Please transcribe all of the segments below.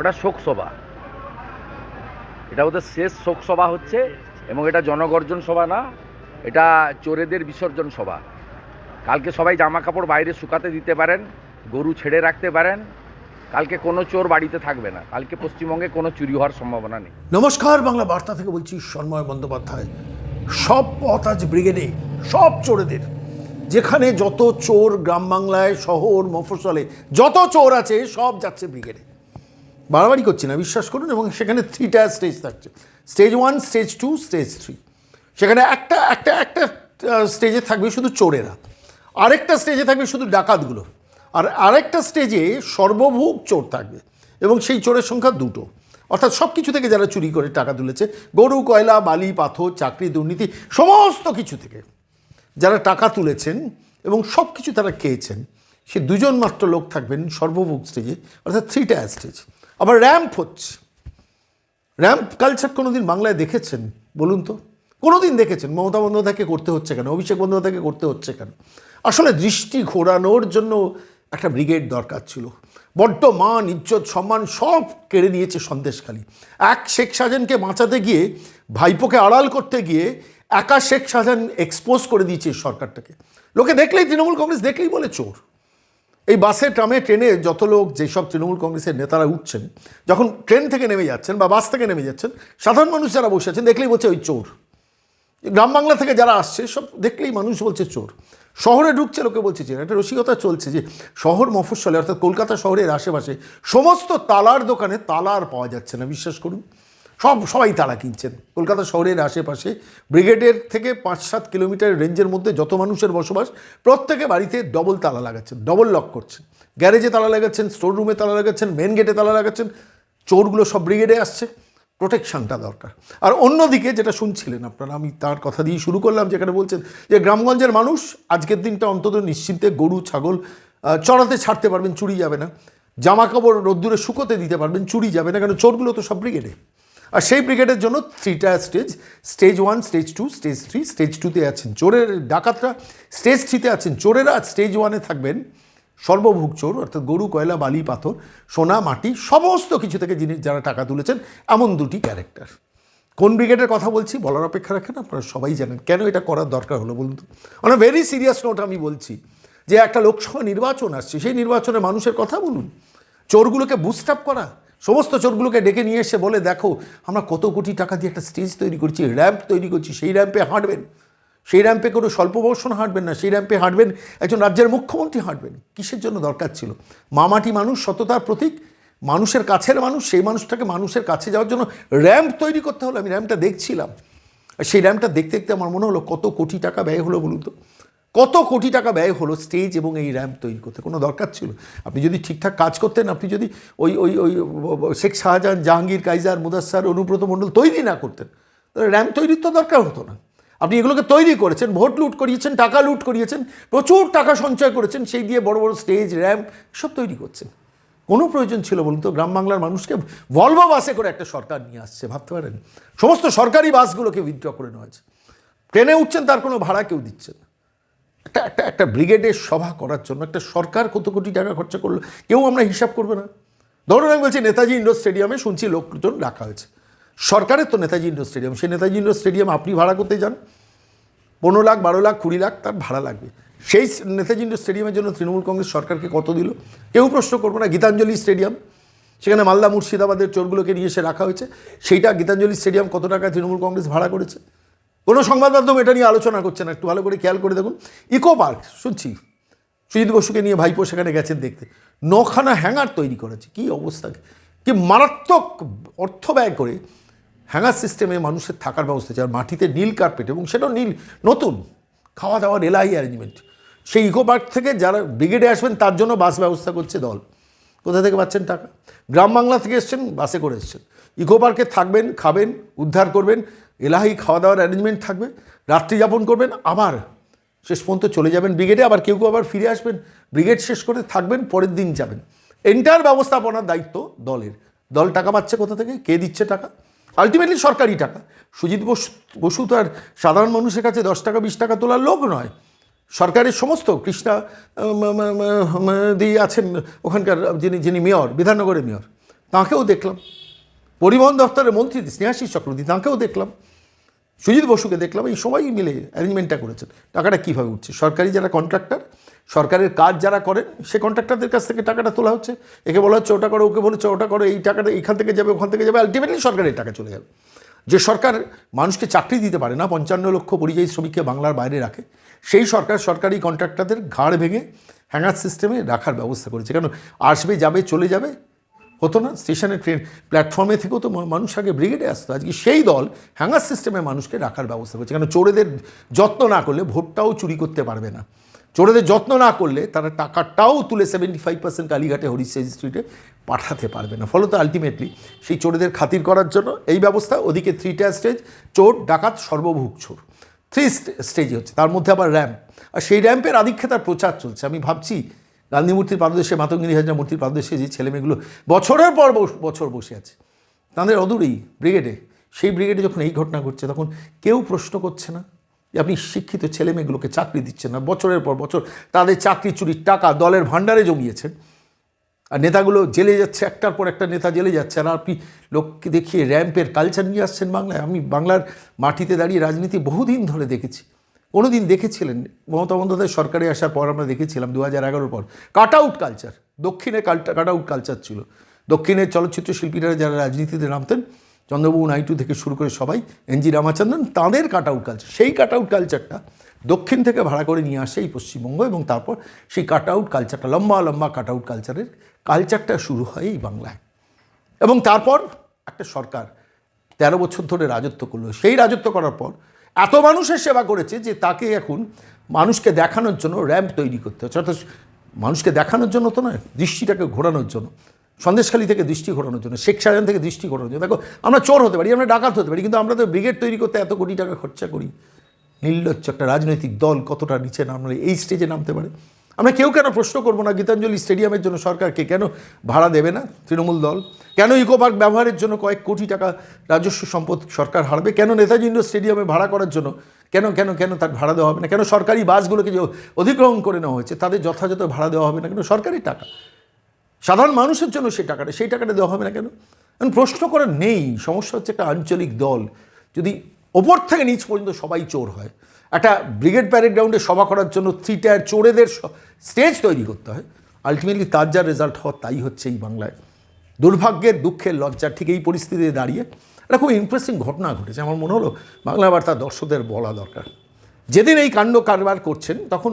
ওটা শোকসভা এটা ওদের শেষ শোকসভা হচ্ছে এবং এটা জনগর্জন সভা না, এটা চোরেদের বিসর্জন সভা। কালকে সবাই জামা কাপড় বাইরে শুকাতে দিতে পারেন, গরু ছেড়ে রাখতে পারেন, কালকে কোনো চোর বাড়িতে থাকবে না, কালকে পশ্চিমবঙ্গে কোনো চুরি হওয়ার সম্ভাবনা নেই। নমস্কার, বাংলা বার্তা থেকে বলছি সন্ময় বন্দ্যোপাধ্যায়। সব পথ আজ ব্রিগেডে, সব চোরেদের। যেখানে যত চোর গ্রাম বাংলায়, শহর মফস্বলে, যত চোর আছে, সব যাচ্ছে ব্রিগেডে। বাড়াবাড়ি করছি না, বিশ্বাস করুন, এবং সেখানে থ্রি টায়ার স্টেজ থাকছে। Stage one stage two stage three সেখানে একটা একটা একটা স্টেজে থাকবে শুধু চোরেরা। আরেকটা স্টেজে থাকবে শুধু ডাকাতগুলো। আর আরেকটা স্টেজে সর্বভোগ চোর থাকবে, এবং সেই চোরের সংখ্যা দুটো। অর্থাৎ সব কিছু থেকে যারা চুরি করে টাকা তুলেছে, গরু, কয়লা, বালি, পাথর, চাকরি, দুর্নীতি, সমস্ত কিছু থেকে যারা টাকা তুলেছেন এবং সব কিছু তারা খেয়েছেন, সে দুজন মাত্র লোক থাকবেন সর্বভোগ স্টেজে অর্থাৎ থ্রি টায়ার স্টেজ আবার র্যাম্প হচ্ছে। র্যাম্প কালচার কোনোদিন বাংলায় দেখেছেন? বলুন তো। কোনোদিন দেখেছেন? মমতা বন্দ্যোপাধ্যায়কে করতে হচ্ছে কেন? অভিষেক বন্দ্যোপাধ্যায়কে করতে হচ্ছে কেন? আসলে দৃষ্টি ঘোরানোর জন্য একটা ব্রিগেড দরকার ছিল। বড্ড মান, ইজ্জত, সম্মান সব কেড়ে নিয়েছে সন্দেশখালী। এক শেখ শাহজাহানকে বাঁচাতে গিয়ে, ভাইপোকে আড়াল করতে গিয়ে, একা শেখ শাহজাহান এক্সপোজ করে দিয়েছে সরকারটাকে। লোকে দেখলেই, তৃণমূল কংগ্রেস দেখলেই বলে চোর। এই বাসে, ট্রামে, ট্রেনে যত লোক, যেসব তৃণমূল কংগ্রেসের নেতারা উঠছেন, যখন ট্রেন থেকে নেমে যাচ্ছেন বা বাস থেকে নেমে যাচ্ছেন, সাধারণ মানুষ যারা বসে আছেন দেখলেই বলছে ওই চোর। গ্রাম বাংলা থেকে যারা আসছে, সব দেখলেই মানুষ বলছে চোর। শহরে ঢুকছে, লোকে বলছে চোর। একটা রসিকতা চলছে যে, শহর মফস্বলে, অর্থাৎ কলকাতা শহরের আশেপাশে সমস্ত তালার দোকানে তালা আর পাওয়া যাচ্ছে না, বিশ্বাস করুন। সব, সবাই তালা কিনছেন। কলকাতা শহরের আশেপাশে ব্রিগেডের থেকে পাঁচ সাত কিলোমিটার রেঞ্জের মধ্যে যত মানুষের বসবাস, প্রত্যেকে বাড়িতে ডবল তালা লাগাচ্ছেন ডবল লক করছেন। গ্যারেজে তালা লাগাচ্ছেন স্টোর রুমে তালা লাগাচ্ছেন মেন গেটে তালা লাগাচ্ছেন, চোরগুলো সব ব্রিগেডে আসছে। প্রোটেকশনটা দরকার। আর অন্যদিকে যেটা শুনছিলেন আপনারা, আমি তার কথা দিয়ে শুরু করলাম, যেখানে বলছেন যে গ্রামগঞ্জের মানুষ আজকের দিনটা অন্তত নিশ্চিন্তে গরু, ছাগল চড়াতে ছাড়তে পারবেন, চুরি যাবে না। জামা কাপড় রোদ্দুরে শুকোতে দিতে পারবেন, চুরি যাবে না, কেন চোরগুলো তো সব ব্রিগেডে। আর সেই ব্রিগেডের জন্য থ্রিটা stage stage one, stage two, stage three, stage টুতে আছেন চোরের ডাকাতরা, স্টেজ থ্রিতে আছেন চোরেরা স্টেজ ওয়ানে থাকবেন সর্বভোগ চোর, অর্থাৎ গরু, কয়লা, বালি, পাথর, সোনা, মাটি, সমস্ত কিছু থেকে জিনিস যারা টাকা তুলেছেন, এমন দুটি ক্যারেক্টার। কোন ব্রিগেডের কথা বলছি, বলার অপেক্ষা রাখেন, আপনারা সবাই জানেন কেন এটা করার দরকার হলো বলুন তো। অনেক ভেরি সিরিয়াস নোট আমি বলছি যে একটা লোকসভা নির্বাচন আসছে, সেই নির্বাচনে মানুষের কথা বলুন। চোরগুলোকে বুস্ট আপ করা সমস্ত চোরগুলোকে ডেকে নিয়ে এসে বলে, দেখো, আমরা কত কোটি টাকা দিয়ে একটা স্টেজ তৈরি করছি র্যাম্প তৈরি করছি, সেই র্যাম্পে হাঁটবেন। সেই র্যাম্পে কোনো স্বল্প বর্ষণ হাঁটবেন না, সেই র্যাম্পে হাঁটবেন, একজন রাজ্যের মুখ্যমন্ত্রী হাঁটবেন। কিসের জন্য দরকার ছিল? মামাটি মানুষ, সততার প্রতীক, মানুষের কাছের মানুষ, সেই মানুষটাকে মানুষের কাছে যাওয়ার জন্য র্যাম্প তৈরি করতে হলো। আমি র্যাম্পটা দেখছিলাম। আর সেই র্যাম্পটা দেখতে দেখতে আমার মনে হলো, কত কোটি টাকা ব্যয় হলো বলুন তো? কত কোটি টাকা ব্যয় হলো স্টেজ এবং এই র্যাম্প তৈরি করতে? কোনো দরকার ছিল? আপনি যদি ঠিকঠাক কাজ করতেন, আপনি যদি ওই ওই ওই শেখ শাহজাহান, জাহাঙ্গীর, কাইজার মুদাসার অনুব্রত মণ্ডল তৈরি না করতেন, তাহলে র্যাম্প তৈরির তো দরকার হতো না। আপনি এগুলোকে তৈরি করেছেন, ভোট লুট করিয়েছেন, টাকা লুট করিয়েছেন, প্রচুর টাকা সঞ্চয় করেছেন, সেই দিয়ে বড় বড় স্টেজ র্যাম্প সব তৈরি করছেন। কোনো প্রয়োজন ছিল বলুন তো, গ্রাম বাংলার মানুষকে ভলভো বাসে করে একটা সরকার নিয়ে আসছে, ভাবতে পারেন? সমস্ত সরকারি বাসগুলোকে উইথড্র করে নেওয়া হয়েছে। ট্রেনে উঠছেন, তার কোনো ভাড়া কেউ দিচ্ছে না। একটা একটা একটা ব্রিগেডের সভা করার জন্য একটা সরকার কত কোটি টাকা খরচা করল, কেউ আমরা হিসাব করবে না। ধরুন আমি বলছি নেতাজি ইন্ডোর স্টেডিয়ামে শুনছি লোকজন রাখা হয়েছে। সরকারের তো নেতাজি ইন্ডোর স্টেডিয়াম, সেই নেতাজি ইন্ডোর স্টেডিয়াম আপনি ভাড়া করতে যান। পনেরো লাখ, বারো লাখ, কুড়ি লাখ, তার ভাড়া লাগবে। সেই নেতাজি ইন্ডোর স্টেডিয়ামের জন্য তৃণমূল কংগ্রেস সরকারকে কত দিল? কেউ প্রশ্ন করব না, গীতাঞ্জলি স্টেডিয়াম, সেখানে মালদা মুর্শিদাবাদের চোরগুলোকে নিয়ে এসে রাখা হয়েছে। সেইটা গীতাঞ্জলি স্টেডিয়াম কত টাকা তৃণমূল কংগ্রেস ভাড়া করেছে? কোনো সংবাদ মাধ্যম এটা নিয়ে আলোচনা করছে না। একটু ভালো করে খেয়াল করে দেখুন। ইকো পার্ক, শুনছি। সুজিত বসুকে নিয়ে ভাইপো সেখানে গেছেন দেখতে। নখানা হ্যাঙ্গার তৈরি করেছে। কি অবস্থা? কি মারাত্মক অর্থ ব্যয় করে হ্যাঙ্গার সিস্টেমে মানুষের থাকার ব্যবস্থা আর মাটিতে নীল কার্পেট এবং সেটাও নীল, নতুন। খাওয়া দাওয়ার এলাই অ্যারেঞ্জমেন্ট সেই ইকো পার্ক থেকে যারা ব্রিগেডে আসবেন, তার জন্য বাস ব্যবস্থা করছে দল। কোথা থেকে পাচ্ছেন টাকা? গ্রাম বাংলা থেকে এসছেন, বাসে করে এসছেন। ইকো পার্কে থাকবেন, খাবেন, উদ্ধার করবেন। এলাহি খাওয়া দাওয়ার অ্যারেঞ্জমেন্ট থাকবে, রাত্রি যাপন করবেন, আবার শেষ পর্যন্ত চলে যাবেন ব্রিগেডে আবার কেউ কেউ আবার ফিরে আসবেন ব্রিগেড শেষ করে থাকবেন, পরের দিন যাবেন। এন্টার ব্যবস্থাপনার দায়িত্ব দলের। দল টাকা পাচ্ছে কোথা থেকে? কে দিচ্ছে টাকা? আলটিমেটলি সরকারি টাকা। সুজিত বসু তো আর সাধারণ মানুষের কাছে দশ টাকা, বিশ টাকা তোলার লোক নয়। সরকারের সমস্ত, কৃষ্ণা দি আছেন ওখানকার যিনি যিনি মেয়র বিধাননগরের মেয়র তাঁকেও দেখলাম। পরিবহন দপ্তরের মন্ত্রী স্নেহাশিস চক্রবর্তী, তাঁকেও দেখলাম। সুজিত বসুকে দেখলাম, এই সবাই মিলে অ্যারেঞ্জমেন্টটা করেছেন। টাকাটা কীভাবে উঠছে? সরকারি যারা কন্ট্রাক্টর, সরকারের কাজ যারা করেন, সে কন্ট্রাক্টরদের কাছ থেকে টাকাটা তোলা হচ্ছে। একে বলা হচ্ছে, ওটা করো, ওকে বলেছে, ওটা করো, এই টাকাটা এখান থেকে যাবে, ওখান থেকে যাবে। আলটিমেটলি সরকারের টাকা চলে যাবে যে সরকার মানুষকে চাকরি দিতে পারে না, পঞ্চান্ন লক্ষ পরিযায়ী শ্রমিককে বাংলার বাইরে রাখে, সেই সরকার সরকারি কন্ট্রাক্টরদের ঘাড় ভেঙে হ্যাঙ্গার সিস্টেমে রাখার ব্যবস্থা করেছে। কেন? আসবে, যাবে, চলে যাবে হতো না স্টেশনে ট্রেন প্ল্যাটফর্মে থেকেও তো মানুষ আগে ব্রিগেডে আসতো। আজকে সেই দল হ্যাঙ্গার সিস্টেমে মানুষকে রাখার ব্যবস্থা করছে। কেন চোরেদের যত্ন না করলে ভোটটাও চুরি করতে পারবে না। চোরেদের যত্ন না করলে তারা টাকাটাও তুলে সেভেন্টি ফাইভ পার্সেন্ট কালীঘাটে হরিশেজ স্ট্রিটে পাঠাতে পারবে না। ফলত আলটিমেটলি সেই চোরেদের খাতির করার জন্য এই ব্যবস্থা, ওদিকে থ্রিটা স্টেজ চোর, ডাকাত সর্বভুক চোর। থ্রি স্টেজে হচ্ছে, তার মধ্যে আবার র্যাম্প আর সেই র্যাম্পের আধিক্ষেতার প্রচার চলছে। আমি ভাবছি গান্ধী মূর্তির পাদদেশে, মাতঙ্গিনী হাজরা মূর্তির পাদদেশে যে ছেলেমেয়েগুলো বছরের পর বছর বসে আছে, তাদের অদূরেই ব্রিগেডে, সেই ব্রিগেডে যখন এই ঘটনা ঘটছে, তখন কেউ প্রশ্ন করছে না যে আপনি শিক্ষিত ছেলেমেয়েগুলোকে চাকরি দিচ্ছেন না। বছরের পর বছর তাদের চাকরি, চুরির টাকা, দলের ভাণ্ডারে জমিয়েছেন। আর নেতাগুলো জেলে যাচ্ছে, একটার পর একটা নেতা জেলে যাচ্ছে। আর আপনি লোককে দেখিয়ে র্যাম্পের কালচার নিয়ে আসছেন বাংলায়। আমি বাংলার মাটিতে দাঁড়িয়ে রাজনীতি বহুদিন ধরে দেখেছি। কোনো দিন দেখেছিলেন? মমতা বন্দ্যোপাধ্যায় সরকারে আসার পর আমরা দেখেছিলাম দু হাজার এগারোর পর। কাট আউট কালচার দক্ষিণে কালটা কাট আউট কালচার ছিল। দক্ষিণের চলচ্চিত্র শিল্পীরা যারা রাজনীতিতে নামতেন, চন্দ্রবাবু নাইটু থেকে শুরু করে সবাই এনজি রামাচন্দ্রন তাঁদের কাট আউট কালচার সেই কাট আউট কালচারটা দক্ষিণ থেকে ভাড়া করে নিয়ে আসে এই পশ্চিমবঙ্গ এবং তারপর সেই কাট আউট কালচারটা লম্বা লম্বা কাট আউট কালচারের কালচারটা শুরু হয় এই বাংলায়। এবং তারপর একটা সরকার তেরো বছর ধরে রাজত্ব করল। সেই রাজত্ব করার পর এত মানুষের সেবা করেছে যে তাকে এখন মানুষকে দেখানোর জন্য র্যাম্প তৈরি করতে হচ্ছে। অর্থাৎ মানুষকে দেখানোর জন্য তো নয়, দৃষ্টিটাকে ঘোরানোর জন্য। সন্দেশখালী থেকে দৃষ্টি ঘোরানোর জন্য, শেখ সাজান থেকে দৃষ্টি ঘোরানোর জন্য। দেখো, আমরা চোর হতে পারি, আমরা ডাকাত হতে পারি, কিন্তু আমরা তো ব্রিগেড তৈরি করতে এত কোটি টাকা খরচা করি। নির্লজ্জ একটা রাজনৈতিক দল কতটা নিচে নামলে এই স্টেজে নামতে পারে? আমরা কেউ কেন প্রশ্ন করব না গীতাঞ্জলি স্টেডিয়ামের জন্য সরকারকে? কেন ভাড়া দেবে না তৃণমূল দল? কেন ইকো পার্ক ব্যবহারের জন্য কয়েক কোটি টাকা রাজস্ব সম্পদ সরকার হারবে? কেন নেতাজি ইন্ডোর স্টেডিয়ামে ভাড়া করার জন্য? কেন কেন কেন তার ভাড়া দেওয়া হবে না? কেন সরকারি বাসগুলোকে যে অধিগ্রহণ করে নেওয়া হয়েছে, তাদের যথাযথ ভাড়া দেওয়া হবে না কেন? সরকারি টাকা। সাধারণ মানুষের জন্য সেই টাকাটা সেই টাকাটা দেওয়া হবে না কেন? কারণ প্রশ্ন করার নেই। সমস্যা হচ্ছে একটা আঞ্চলিক দল। যদি ওপর থেকে নিচ পর্যন্ত সবাই চোর হয় একটা ব্রিগেড প্যারেড গ্রাউন্ডে সভা করার জন্য থ্রি টায়ার চোরেদের স্টেজ তৈরি করতে হয়। আলটিমেটলি তার যা রেজাল্ট হওয়ার তাই হচ্ছে এই বাংলায়। দুর্ভাগ্যের, দুঃখের লজ্জার ঠিক এই পরিস্থিতিতে দাঁড়িয়ে একটা খুব ইন্টারেস্টিং ঘটনা ঘটেছে। আমার মনে হলো বাংলা বার্তা দর্শকদের বলা দরকার। যেদিন এই কাণ্ড কারবার করছেন, তখন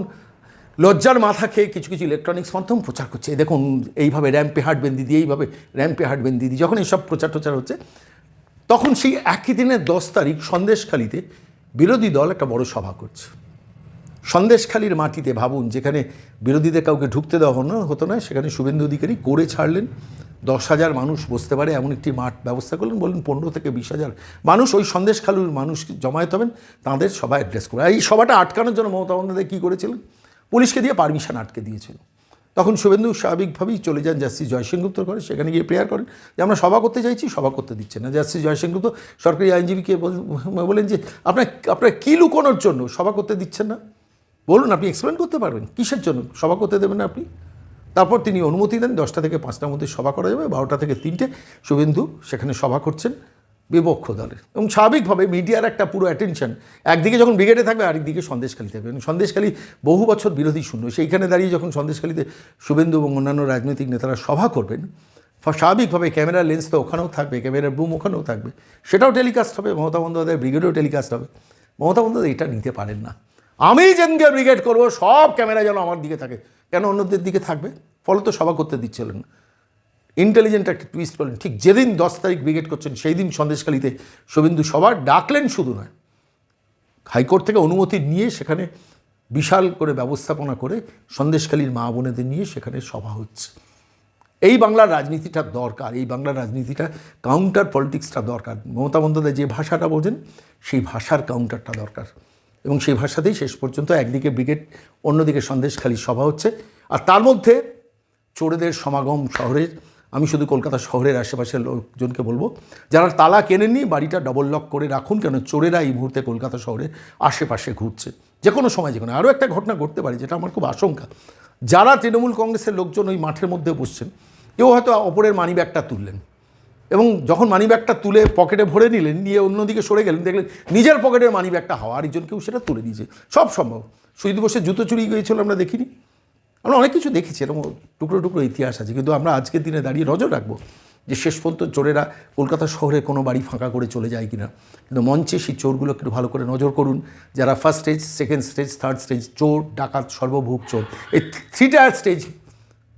লজ্জার মাথা খেয়ে কিছু কিছু ইলেকট্রনিক্স মাধ্যম প্রচার করছে। দেখুন, এইভাবে র্যাম্পে হাঁটবেন দিয়ে, এইভাবে র্যাম্পে হাঁটবেন দিয়ে যখন এইসব প্রচার টোচার হচ্ছে, তখন সেই একই দিনের দশ তারিখ সন্দেশখালিতে বিরোধী দল একটা বড় সভা করছে। সন্দেশখালির মাটিতে ভাবুন, যেখানে বিরোধীদের কাউকে ঢুকতে দেওয়া হতো না হতো না, সেখানে শুভেন্দু অধিকারী করে ছাড়লেন। দশ হাজার মানুষ বসতে পারে, এমন একটি মাঠ ব্যবস্থা করলেন বললেন পনেরো থেকে বিশ হাজার মানুষ, ওই সন্দেশখালুর মানুষ জমায়েত হবেন? তাদের সভা অ্যাড্রেস করে। আর এই সভাটা আটকানোর জন্য মমতা বন্দ্যোপাধ্যায় কী করেছিলেন? পুলিশকে দিয়ে পারমিশন আটকে দিয়েছিল। তখন শুভেন্দু স্বাভাবিকভাবেই চলে যান জাস্টিস জয়সেনগুপ্ত ঘরে সেখানে গিয়ে প্রেয়ার করেন। যে আমরা সভা করতে চাইছি, সভা করতে দিচ্ছে না। জাস্টিস জয়সেনগুপ্ত সরকারি আইনজীবীকে বল- বলেন যে, আপনার আপনার কী লুকোনোর জন্য সভা করতে দিচ্ছেন না? বলুন, আপনি এক্সপ্লেন করতে পারবেন। কিসের জন্য? সভা করতে দেবেন না আপনি। তারপর তিনি অনুমতি দেন, দশটা থেকে পাঁচটার মধ্যে সভা করা যাবে, বারোটা থেকে তিনটে। শুভেন্দু সেখানে সভা করছেন। বিপক্ষ দলের। এবং স্বাভাবিকভাবে মিডিয়ার একটা পুরো অ্যাটেনশন একদিকে যখন ব্রিগেডে থাকবে, আরেকদিকে সন্দেশখালী থাকবে। এবং সন্দেশখালী বহু বছর বিরোধী শূন্য। সেইখানে দাঁড়িয়ে যখন সন্দেশখালীতে শুভেন্দু এবং অন্যান্য রাজনৈতিক নেতারা সভা করবেন স্বাভাবিকভাবে ক্যামেরা লেন্স তো ওখানেও থাকবে ক্যামেরার বুম ওখানেও থাকবে। সেটাও টেলিকাস্ট হবে, মমতা বন্দ্যোপাধ্যায় ব্রিগেডেও টেলিকাস্ট হবে। মমতা বন্দ্যোপাধ্যায় এটা নিতে পারেন না। আমি যেদিনকে ব্রিগেড করব, সব ক্যামেরা যেন আমার দিকে থাকে। কেন অন্যদের দিকে থাকবে? ফলত সভা করতে দিচ্ছিলেন না। ইন্টেলিজেন্ট একটা টুইস্ট করলেন ঠিক যেদিন দশ তারিখ ব্রিগেড করছেন সেই দিন সন্দেশখালিতে শুভেন্দু সভা ডাকলেন শুধু নয়। হাইকোর্ট থেকে অনুমতি নিয়ে সেখানে বিশাল করে ব্যবস্থাপনা করে সন্দেশখালীর মা বোনেদের নিয়ে সেখানে সভা হচ্ছে। এই বাংলার রাজনীতিটা দরকার, এই বাংলার রাজনীতিটা কাউন্টার পলিটিক্সটা দরকার। মমতা বন্দ্যোপাধ্যায় যে ভাষাটা বোঝেন, সেই ভাষার কাউন্টারটা দরকার। এবং সেই ভাষাতেই শেষ পর্যন্ত একদিকে ব্রিগেড অন্যদিকে সন্দেশখালী সভা হচ্ছে। আর তার মধ্যে চোরেদের সমাগম শহরের আমি শুধু কলকাতা শহরের আশেপাশের লোকজনকে বলব, যারা তালা কেনেননি, বাড়িটা ডবল লক করে রাখুন, কেন চোরেরা এই মুহূর্তে কলকাতা শহরে আশেপাশে ঘুরছে। যে কোনো সময় যে কোনো আরও একটা ঘটনা ঘটতে পারে, যেটা আমার খুব আশঙ্কা। যারা তৃণমূল কংগ্রেসের লোকজন ওই মাঠের মধ্যে বসছেন, কেউ হয়তো অপরের মানি ব্যাগটা তুললেন এবং যখন মানিব্যাগটা তুলে পকেটে ভরে নিলেন, নিয়ে অন্যদিকে সরে গেলেন, দেখলেন নিজের পকেটের মানিব্যাগটা হাওয়া আরেকজন কেউ সেটা তুলে দিয়েছে। সব সম্ভব। শহীদ বসে জুতো চুরি গিয়েছিল আমরা দেখিনি। আমরা অনেক কিছু দেখেছি, এরকম টুকরো টুকরো ইতিহাস আছে, কিন্তু আমরা আজকের দিনে দাঁড়িয়ে নজর রাখব যে শেষ পর্যন্ত চোরেরা কলকাতা শহরে কোনো বাড়ি ফাঁকা করে চলে যায় কিনা। কিন্তু মঞ্চে সেই চোরগুলো একটু ভালো করে নজর করুন, যারা first stage second stage third stage চোর, ডাকাত সর্বভূক চোর, এই থ্রি টায়ার স্টেজ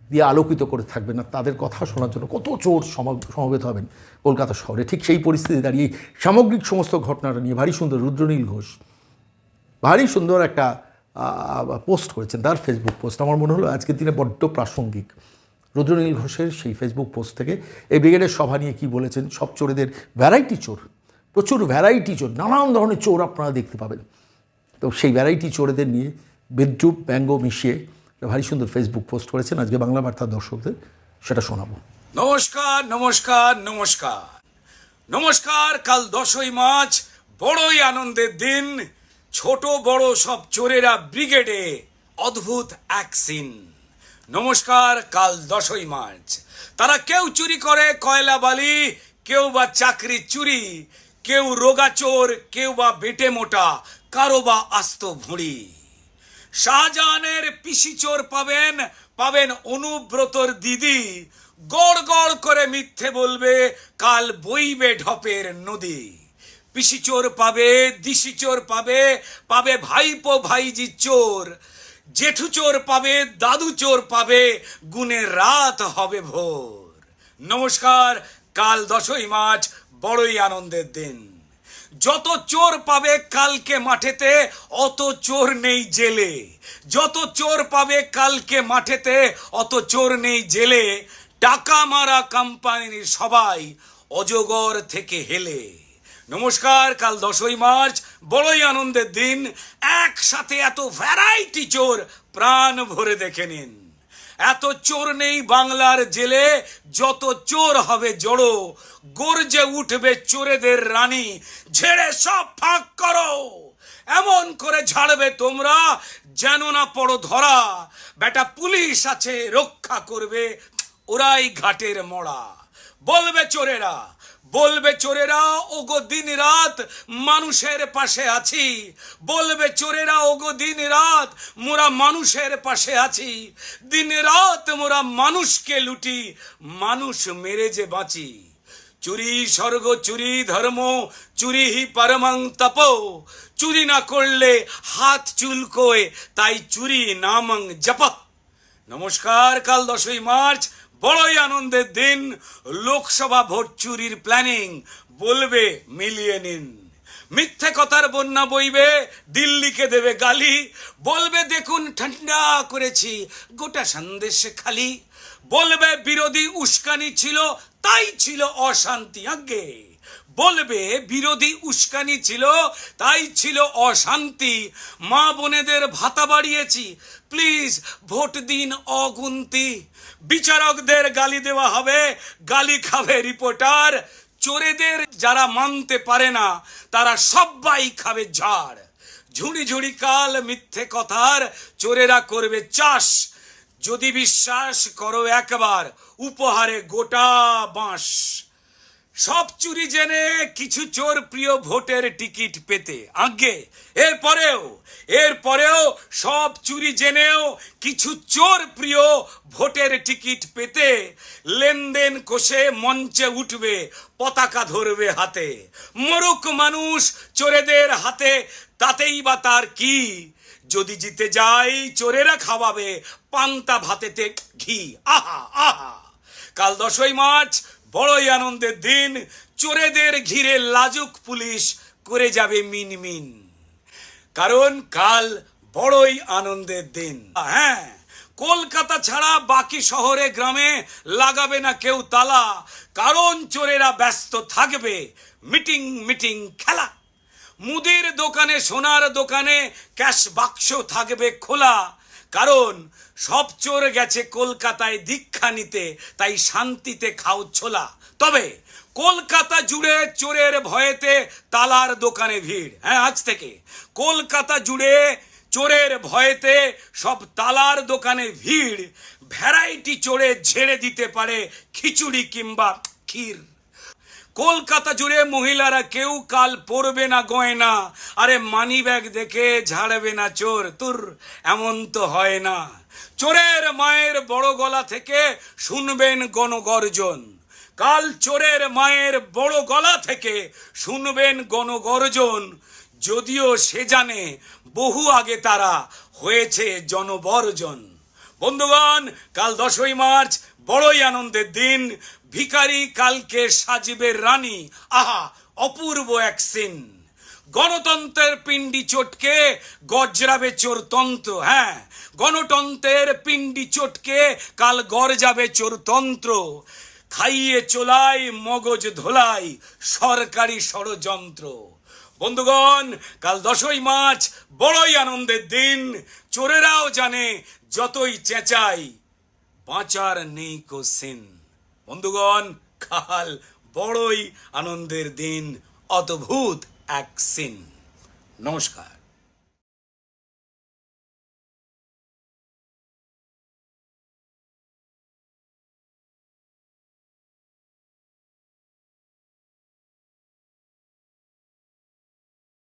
দিয়ে আলোকিত করে থাকবেন না তাদের কথা শোনার জন্য কত চোর সমা- সমবেত হবেন কলকাতা শহরে। ঠিক সেই পরিস্থিতি দাঁড়িয়ে সামগ্রিক সমস্ত ঘটনাটা নিয়ে ভারী সুন্দর রুদ্রনীল ঘোষ। ভারী সুন্দর একটা পোস্ট করেছেন, তার ফেসবুক পোস্ট। আমার মনে হলো আজকের দিনে বড্ড প্রাসঙ্গিক। রুদ্রনীল ঘোষের সেই ফেসবুক পোস্ট থেকে এই ব্রিগেডের সভা নিয়ে কী বলেছেন, সব চোরেদের ভ্যারাইটি চোর, প্রচুর ভ্যারাইটি চোর, নানান ধরনের চোর আপনারা দেখতে পাবেন। তো সেই ভ্যারাইটি চোরেদের নিয়ে বিদ্রুপ ব্যঙ্গ মিশিয়ে ভারী সুন্দর ফেসবুক পোস্ট করেছেন আজকে বাংলা বার্তা দর্শকদের, সেটা শোনাবো। নমস্কার নমস্কার নমস্কার। নমস্কার, কাল দশই মার্চ, বড়ই আনন্দের দিন। ছোট, বড় সব চোরেরা ব্রিগেডে অদ্ভুত এক সিন। নমস্কার, কাল দশই মার্চ। তারা কেউ চুরি করে, কয়লা বালি, কেউ বা চাকরি চুরি, কেউ রোগা চোর, কেউ বা বেটে মোটা, কারও বা আস্ত ভুঁড়ি। শাহজাহানের পিসি চোর পাবেন পাবেন অনুব্রতর দিদি। গড় গড় করে মিথ্যে বলবে, কাল বইবে ঢপের নদী। পিসি চোর পাবে, দিশি চোর পাবে পাবে ভাইপো ভাইজি চোর। জেঠু চোর পাবে, দাদু চোর পাবে গুণের রাত হবে ভোর। নমস্কার, কাল দশই মার্চ, বড়ই আনন্দের দিন। যত চোর পাবে কালকে মাঠেতে, অত চোর নেই জেলে। যত চোর পাবে কালকে মাঠেতে, অত চোর নেই জেলে। টাকা মারা কোম্পানির সবাই অজগর থেকে হেলে। নমস্কার, কাল দশই মার্চ, বড়ই আনন্দের দিন। একসাথে এত ভ্যারাইটি চোর প্রাণ ভরে দেখে নিন। এত চোর নেই বাংলার জেলে, যত চোর হবে জড়ো, গর্জে উঠবে চোরেদের রানী, ঝেড়ে সব ফাঁক করো। এমন করে ঝাড়বে তোমরা, যেন না পড়ো ধরা। বেটা, পুলিশ আছে, রক্ষা করবে, ওরাই ঘাটের মরা বলবে চোরেরা বলবে চোরেরা, ওগো দিন রাত মানুষের পাশে আছি। বলবে চোরেরা, ওগো দিন রাত মোরা মানুষের পাশে আছি। দিন রাত মোরা মানুষকে লুটি, মানুষ মেরে যে বাঁচি। চুরি স্বর্গ, চুরি ধর্ম, চুরি হি পরমং তপ। চুরি না করলে হাত চুল চুলকোয় তাই চুরি নামং জপ। নমস্কার, কাল দশই মার্চ বড়ই আনন্দের দিন। লোকসভা ভোট চুরির প্ল্যানিং বলবে মিলিয়ে নিন। মিথ্যে কথার বন্যা বইবে, দিল্লিকে দেবে গালি। বলবে, দেখুন, ঠান্ডা করেছি, গোটা সন্দেশে খালি। বলবে, বিরোধী উস্কানি ছিল, তাই ছিল অশান্তি আগে। বলবে, বিরোধী উস্কানি ছিল, তাই ছিল অশান্তি। মা বোনেদের ভাতা বাড়িয়েছি, প্লিজ ভোট দিন অগুন্তি। বিচারকদের গালি দেওয়া হবে, গালি খাবে রিপোর্টার। চোরেদের যারা মানতে পারে না, তারা সবাই খাবে ঝাড়। ঝুড়ি ঝুড়ি কাল মিথ্যে কথার চোরেরা করবে চাষ। যদি বিশ্বাস করো একবার, উপহারে গোটা বাঁশ। সব চুরি জেনে কিছু চোর প্রিয় ভোটের টিকিট পেতে আগে, এরপরেও এরপরেও সব চুরি জেনেও কিছু চোর প্রিয় ভোটের টিকিট পেতে লেনদেন কষে মঞ্চে উঠবে, পতাকা ধরবে হাতে। মরুক মানুষ চোরেদের হাতে, তাতেই বা তার কি? যদি জিতে যাই চোরেরা খাওয়াবে, পান্তা ভাতেতে ঘি। আহা আহা। কাল দশই মার্চ বড়ই আনন্দের দিন। চোরেদের ঘিরে লাজুক পুলিশ করে যাবে মিনমিন কারণ কাল বড়ই আনন্দের দিন। হ্যাঁ কলকাতা ছাড়া বাকি শহরে গ্রামে লাগাবে না কেউ তালা। কারণ চোরেরা ব্যস্ত থাকবে, মিটিং মিটিং খেলা। মুদির দোকানে, সোনার দোকানে ক্যাশ বাক্স থাকবে খোলা। কারণ সব চোর গেছে কলকাতায় দীক্ষা নিতে, তাই শান্তিতে খাও ছোলা। তবে কলকাতা জুড়ে চোরের ভয়েতে তালার দোকানে ভিড়। হ্যাঁ আজ থেকে। কলকাতা জুড়ে চোরের ভয়েতে সব তালার দোকানে ভিড়। ভ্যারাইটি চোরে ঝেড়ে দিতে পারে খিচুড়ি কিংবা ক্ষীর। কলকাতা জুড়ে মহিলারা কেউ কাল পরবে না গয়না। আরে মানি ব্যাগ দেখে ঝাড়বে না চোর। তুর, এমন তো হয় না। চোরের মায়ের বড় গলা থেকে শুনবেন গণগর্জন। কাল চোরের মায়ের বড় গলা থেকে শুনবেন গণগর্জন। যদিও সে জানে বহু আগে তারা হয়েছে জনবর্জন। বন্ধুগণ, কাল দশই মার্চ, বড়ই আনন্দের দিন। ভিখারি কালকে সাজবে রানী। আহা, অপূর্ব এক সিন। গণতন্ত্রের পিণ্ডি চটকে গজরাবে চোরতন্ত্র হ্যাঁ। গণতন্ত্রের পিণ্ডি চটকে কাল গরজাবে চোরতন্ত্র খাইয়ে চোলাই, মগজ ধোলাই, সরকারি ষড়যন্ত্র। বন্ধুগণ, কাল দশই মার্চ, বড়ই আনন্দের দিন। চোরেরাও জানে যতই চেঁচাই বাঁচার নেই কো সিন। বন্ধুগণ, কাল বড়ই আনন্দের দিন, অদ্ভুত। এক সিন নমস্কার